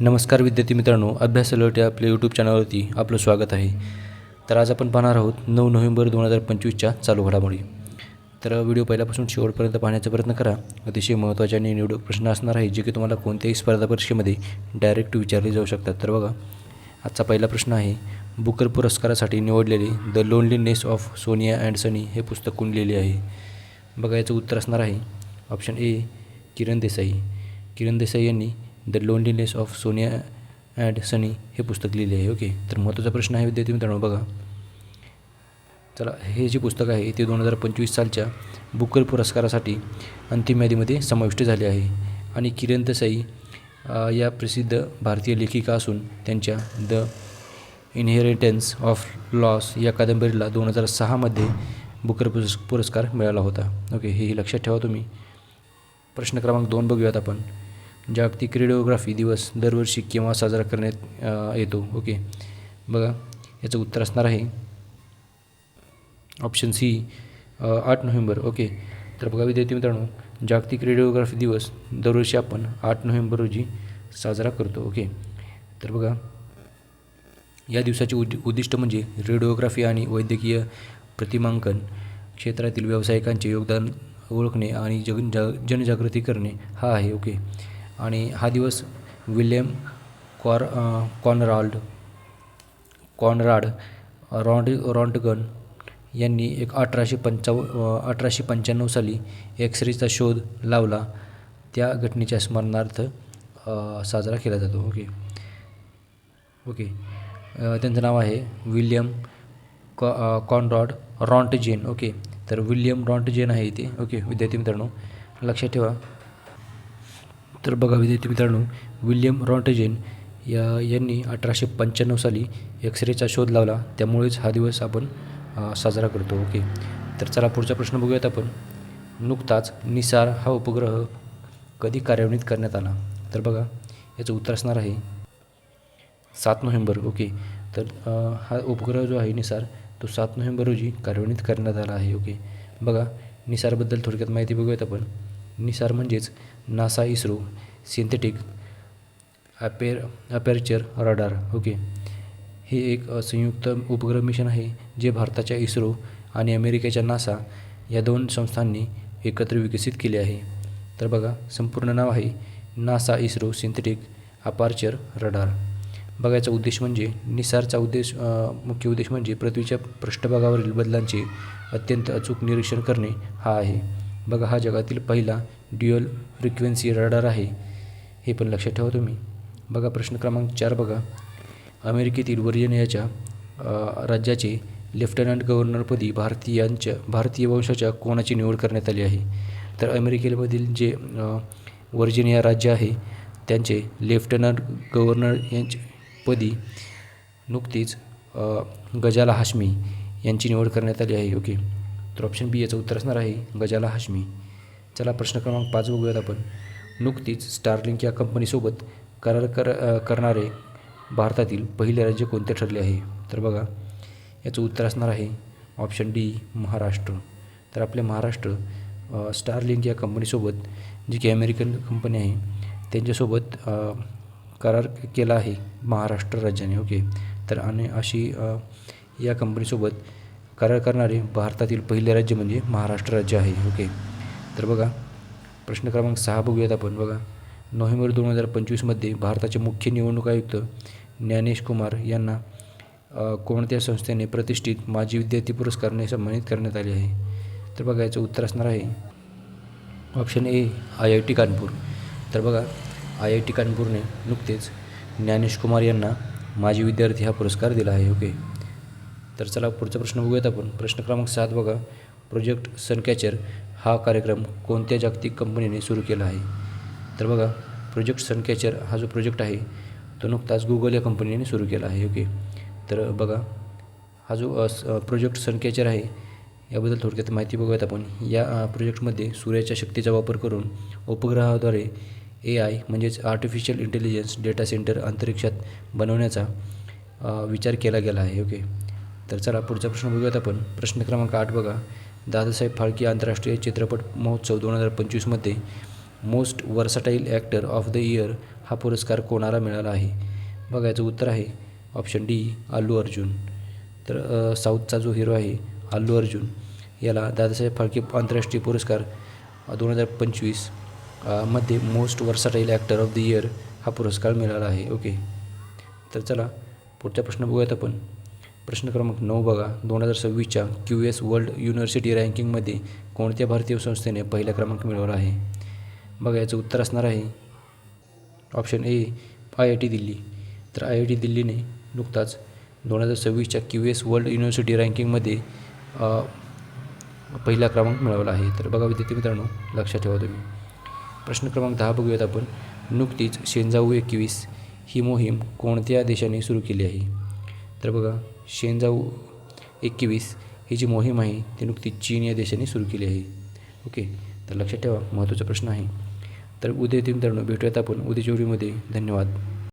नमस्कार विद्यार्थी मित्रांनो अभ्यास अलर्ट या आपल्या यूट्यूब चॅनलवरती आपलं स्वागत आहे. तर आज आपण पाहणार आहोत नऊ नोव्हेंबर दोन हजार पंचवीसच्या चालू घडामोडी. तर व्हिडिओ पहिल्यापासून शेवटपर्यंत पाहण्याचा प्रयत्न करा. अतिशय महत्त्वाचे आणि निवडक प्रश्न असणार आहे जे की तुम्हाला कोणत्याही स्पर्धा परीक्षेमध्ये डायरेक्ट विचारले जाऊ शकतात. तर बघा आजचा पहिला प्रश्न आहे बुकर पुरस्कारासाठी निवडलेले the loneliness of Sonia and Sunny हे पुस्तक कोण लिहिले आहे? बघा याचं उत्तर असणार आहे ऑप्शन ए किरण देसाई. किरण देसाई यांनी the loneliness of Sonia and Sunny हे पुस्तक लिहिले आहे. ओके तर महत्त्वाचा प्रश्न आहे विद्यार्थी मित्रांनो बघा. चला हे जे पुस्तक आहे ते दोन हजार पंचवीस सालच्या बुकर पुरस्कारासाठी अंतिम यादीमध्ये समाविष्ट झाले आहे. आणि किरण देसाई या प्रसिद्ध भारतीय लेखिका असून त्यांच्या द इनहेरिटन्स ऑफ लॉस या कादंबरीला दोन हजार सहामध्ये बुकर पुरस् पुरस्कार मिळाला होता. ओके हेही लक्षात ठेवा तुम्ही. प्रश्न क्रमांक दोन बघूयात आपण. जागतिक रेडिओग्राफी दिवस दरवर्षी केव्हा साजरा करण्यात येतो? ओके. बघा याचं उत्तर असणार आहे. ऑप्शन सी आठ नोव्हेंबर. ओके. तर बघा विद्यार्थी मित्रांनो जागतिक रेडिओग्राफी दिवस दरवर्षी आपण आठ नोव्हेंबर रोजी साजरा करतो. ओके. तर बघा या दिवसाचे उद्दि उद्दिष्ट म्हणजे रेडिओग्राफी आणि वैद्यकीय प्रतिमांकन क्षेत्रातील व्यावसायिकांचे योगदान ओळखणे आणि जग जा जनजागृती करणे. हा आहे. ओके. आणि हा दिवस विल्यम कॉर कॉनराल्ड कॉनराड रॉन्ड रॉन्टगन यांनी एक अठराशे पंचाव अठराशे पंच्याण्णव साली एक्सरेचा शोध लावला. त्या घटनेच्या स्मरणार्थ साजरा केला जातो. ओके. ओके. त्यांचं नाव आहे विल्यम कॉ कॉनरॉड रॉन्टजेन ओके. तर विल्यम रॉन्टजेन आहे इथे. ओके. विद्यार्थी मित्रांनो लक्षात ठेवा. तर बघा विद्यार्थी मित्रांनो विल्यम रॉन्टेजेन या यांनी अठराशे पंच्याण्णव साली एक्सरेचा शोध लावला. त्यामुळेच हा दिवस आपण साजरा करतो. ओके. तर चला पुढचा प्रश्न बघूयात आपण. नुकताच निसार हा उपग्रह कधी कार्यान्वित करण्यात आला? तर बघा याचं उत्तर असणार आहे. सात नोव्हेंबर. ओके. तर हा उपग्रह जो आहे निसार तो सात नोव्हेंबर रोजी कार्यान्वित करण्यात आला आहे. ओके. बघा निसारबद्दल थोडक्यात माहिती बघूयात आपण. निसार म्हणजेच NASA ISRO synthetic aper aperture radar okay हे एक संयुक्त उपग्रह मिशन आहे जे भारताच्या इस्रो आणि अमेरिकेच्या नासा या दोन संस्थांनी एकत्र विकसित केले आहे. तर बघा संपूर्ण नाव आहे NASA ISRO synthetic aperture radar बघायचा उद्देश म्हणजे निसारचा उद्देश मुख्य उद्देश म्हणजे पृथ्वीच्या पृष्ठभागावरील बदलांचे अत्यंत अचूक निरीक्षण करणे हा आहे. बघा हा जगातील पहिला ड्युअल फ्रिक्वेन्सी रडार आहे. हे पण लक्षात ठेवा तुम्ही. बघा प्रश्न क्रमांक चार बघा. अमेरिकेतील वर्जिनियाच्या राज्याचे लेफ्टनंट गव्हर्नरपदी भारतीयांच्या भारतीय वंशाच्या कोणाची निवड करण्यात आली आहे? तर अमेरिकेमधील जे वर्जिनिया राज्य आहे त्यांचे लेफ्टनंट गव्हर्नर यांच्या पदी नुकतीच गजाला हाशमी यांची निवड करण्यात आली आहे. ओके. तर ऑप्शन बी याचं उत्तर असणार आहे गजाला हाशमी. चला प्रश्न क्रमांक पाच बघूयात आपण. नुकतीच स्टारलिंक या कंपनीसोबत करार कर करणारे भारतातील पहिले राज्य कोणते ठरले आहे? तर बघा याचं उत्तर असणार आहे ऑप्शन डी महाराष्ट्र. तर आपले महाराष्ट्र स्टारलिंक या कंपनीसोबत जी की अमेरिकन कंपनी आहे त्यांच्यासोबत करार केला आहे महाराष्ट्र राज्याने. ओके तर आणि अशी या कंपनीसोबत करार करणारे भारतातील पहिले राज्य म्हणजे महाराष्ट्र राज्य आहे ओके. तर बघा प्रश्न क्रमांक सहा बघूयात आपण. बघा नोव्हेंबर दोन हजार पंचवीसमध्ये भारताचे मुख्य निवडणूक आयुक्त ज्ञानेश कुमार यांना कोणत्या संस्थेने प्रतिष्ठित माजी विद्यार्थी पुरस्काराने सन्मानित करण्यात आले आहे? तर बघा याचं उत्तर असणार आहे. Option A I I T Kanpur. तर बघा आय आय टी कानपूरने नुकतेच ज्ञानेश कुमार यांना माजी विद्यार्थी हा पुरस्कार दिला आहे ओके. तर चला पुढचा प्रश्न बघूयात आपण. प्रश्न क्रमांक सात बघा. प्रोजेक्ट सनकॅचर हा कार्यक्रम कोणत्या जागतिक कंपनीने सुरू केला आहे? तर बघा प्रोजेक्ट सनकॅचर हा जो प्रोजेक्ट आहे तो नुकताच गुगल या कंपनीने सुरू केला आहे ओके तर बघा हा जो प्रोजेक्ट सनकॅचर आहे याबद्दल थोडक्यात माहिती बघूयात आपण. या प्रोजेक्टमध्ये सूर्याच्या शक्तीचा वापर करून उपग्रहाद्वारे ए आय म्हणजेच आर्टिफिशियल इंटेलिजन्स डेटा सेंटर अंतरिक्षात बनवण्याचा विचार केला गेला आहे ओके तर चला पुढचा प्रश्न बघूयात आपण. प्रश्न क्रमांक आठ बघा. दादासाहेब फाळके आंतरराष्ट्रीय चित्रपट महोत्सव दोन हजार पंचवीसमध्ये most versatile actor of the year हा पुरस्कार कोणाला मिळाला आहे? बघा याचं उत्तर आहे. Option D Allu Arjun. तर साऊथचा जो हिरो आहे अल्लू अर्जुन याला दादासाहेब फाळके आंतरराष्ट्रीय पुरस्कार दोन हजार पंचवीसमध्ये most versatile actor of the year हा पुरस्कार मिळाला आहे. ओके. तर चला पुढचा प्रश्न बघूयात आपण. प्रश्न क्रमांक नऊ बघा. दोन हजार सव्वीसच्या क्यू एस वर्ल्ड युनिव्हर्सिटी रँकिंगमध्ये कोणत्या भारतीय संस्थेने पहिला क्रमांक मिळवला आहे? बघा याचं उत्तर असणार आहे. Option A I I T Delhi. तर आय आय टी दिल्लीने नुकताच दोन हजार सव्वीसच्या क्यू एस वर्ल्ड युनिव्हर्सिटी रँकिंगमध्ये पहिला क्रमांक मिळवला आहे. तर बघा विद्यार्थी मित्रांनो लक्षात ठेवा तुम्ही. प्रश्न क्रमांक दहा बघूयात आपण. नुकतीच शेंजाऊ एकवीस ही मोहीम कोणत्या देशाने सुरू केली आहे? तर बघा शेंजाऊ एकवीस ही जी मोहीम आहे ती नुकतीच चीन या देशाने सुरू केली आहे. ओके? तर लक्षात ठेवा महत्त्वाचा प्रश्न आहे. तर उद्या मित्रांनो भेटूयात आपण उद्याच्या व्हिडिओमध्ये धन्यवाद.